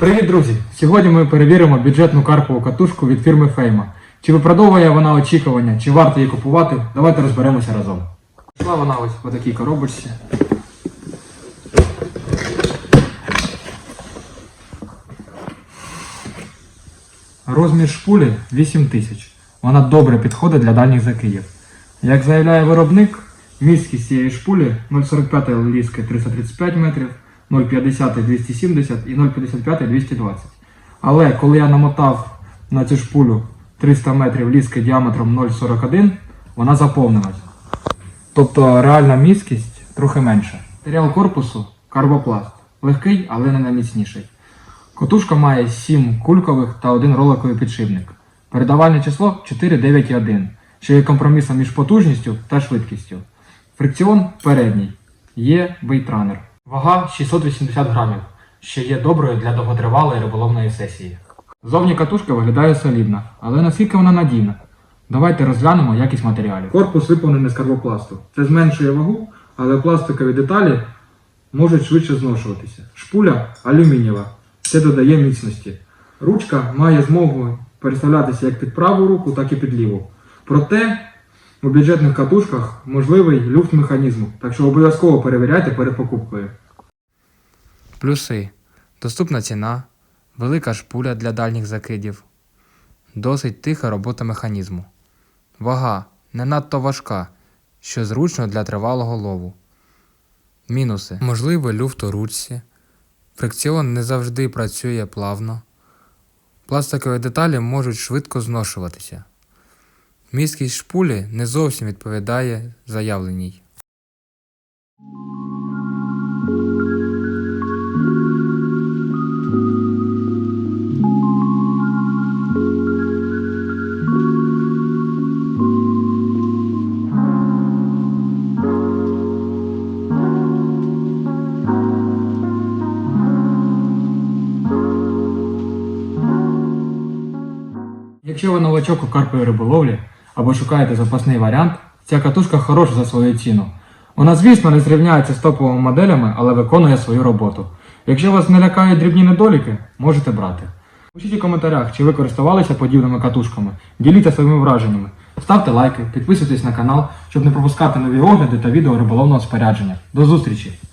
Привіт, друзі! Сьогодні ми перевіримо бюджетну карпову катушку від фірми Фейма. Чи виправдовує вона очікування, чи варто її купувати? Давайте розберемося разом. Пішла вона ось по такій коробочці. Розмір шпулі 8000. Вона добре підходить для дальніх закидів. Як заявляє виробник, місткість цієї шпулі 0,45 ліски 335 метрів, 0,50 270 і 0,55 220. Але коли я намотав на цю шпулю 300 метрів ліски діаметром 0,41, вона заповнилась. Тобто реальна місткість трохи менша. Матеріал корпусу карбопласт. Легкий, але не найміцніший. Котушка має 7 кулькових та 1 роликовий підшипник. Передавальне число 4, 9 і 1, що є компромісом між потужністю та швидкістю. Фрикціон передній. Є вейтранер. Вага 680 грамів, що є доброю для довготривалої риболовної сесії. Зовні катушка виглядає солідно, але наскільки вона надійна? Давайте розглянемо якість матеріалів. Корпус виповнений з карбопласту. Це зменшує вагу, але пластикові деталі можуть швидше зношуватися. Шпуля алюмінієва. Це додає міцності. Ручка має змогу переставлятися як під праву руку, так і під ліву. Проте у бюджетних катушках можливий люфт механізму, так що обов'язково перевіряйте перед покупкою. Плюси. Доступна ціна, велика шпуля для дальніх закидів, досить тиха робота механізму. Вага не надто важка, що зручно для тривалого лову. Мінуси. Можливий люфт у ручці. Фрикціон не завжди працює плавно. Пластикові деталі можуть швидко зношуватися. Місткість шпулі не зовсім відповідає заявленій. Якщо ви новачок у карповій риболовлі або шукаєте запасний варіант, ця катушка хороша за свою ціну. Вона, звісно, не зрівняється з топовими моделями, але виконує свою роботу. Якщо вас не лякають дрібні недоліки, можете брати. Пишіть у коментарях, чи ви користувалися подібними катушками, діліться своїми враженнями. Ставте лайки, підписуйтесь на канал, щоб не пропускати нові огляди та відео риболовного спорядження. До зустрічі!